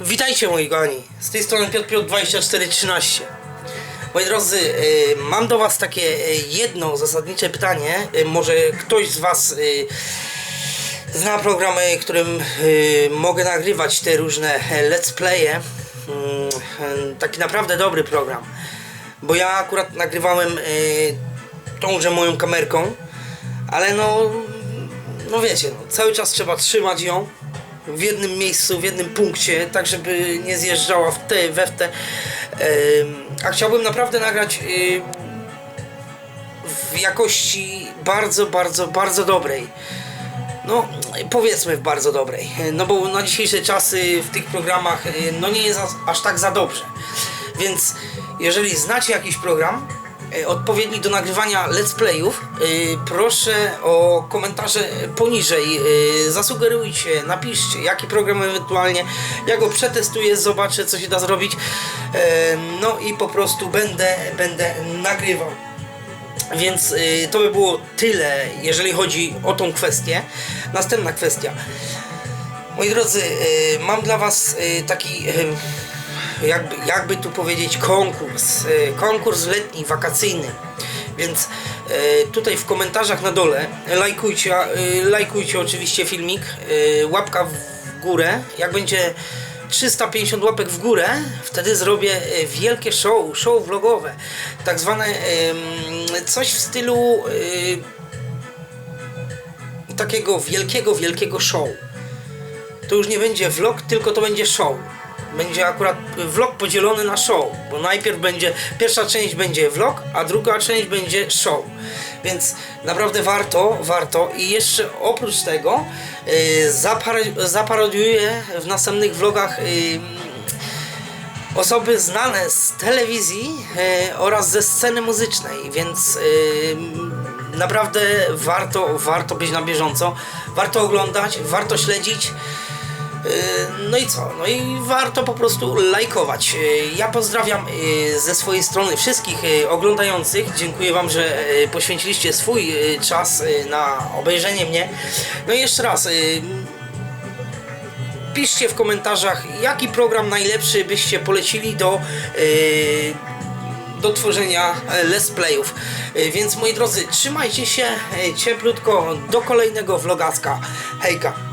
Witajcie moi kochani, z tej strony Piotr Piotr 2413 Moi drodzy, y, mam do was takie y, jedno zasadnicze pytanie. Y, Może ktoś z was zna programy, którym mogę nagrywać te różne e, let's playe. Mm, Taki naprawdę dobry program. Bo ja akurat nagrywałem tąże moją kamerką Ale no, no wiecie, no, cały czas trzeba trzymać ją w jednym miejscu, w jednym punkcie, tak żeby nie zjeżdżała w te, we w te. A chciałbym naprawdę nagrać ym, w jakości bardzo, bardzo, bardzo dobrej. No, powiedzmy w bardzo dobrej. No bo na dzisiejsze czasy w tych programach y, no nie jest aż- tak za dobrze. Więc jeżeli znacie jakiś program y, odpowiedni do nagrywania let's playów, y, proszę o komentarze poniżej. Y, Zasugerujcie, napiszcie jaki program ewentualnie. Ja go przetestuję, zobaczę co się da zrobić. E, No i po prostu będę, będę nagrywał. Więc to by było tyle, jeżeli chodzi o tą kwestię. Następna kwestia. Moi drodzy, mam dla Was taki, jakby, jakby tu powiedzieć, konkurs. Y, konkurs letni, wakacyjny. Więc y, tutaj w komentarzach na dole lajkujcie, y, lajkujcie oczywiście filmik, łapka w górę. Jak będzie 350 łapek w górę, wtedy zrobię wielkie show, show vlogowe. Tak zwane coś w stylu takiego wielkiego, wielkiego show to już nie będzie vlog, tylko to będzie show. Będzie akurat vlog podzielony na show, bo najpierw będzie, pierwsza część będzie vlog, a druga część będzie show. Więc naprawdę warto, warto i jeszcze oprócz tego yy, zapar- zaparodiuję w następnych vlogach yy, osoby znane z telewizji e, oraz ze sceny muzycznej, więc e, naprawdę warto, warto być na bieżąco, warto oglądać, warto śledzić. E, No i co? No i warto po prostu lajkować. E, Ja pozdrawiam e, ze swojej strony wszystkich e, oglądających. Dziękuję Wam, że poświęciliście swój czas na obejrzenie mnie. No i jeszcze raz, piszcie w komentarzach, jaki program najlepszy byście polecili do, do tworzenia let's playów. Więc moi drodzy, trzymajcie się cieplutko do kolejnego vlogaska. Hejka!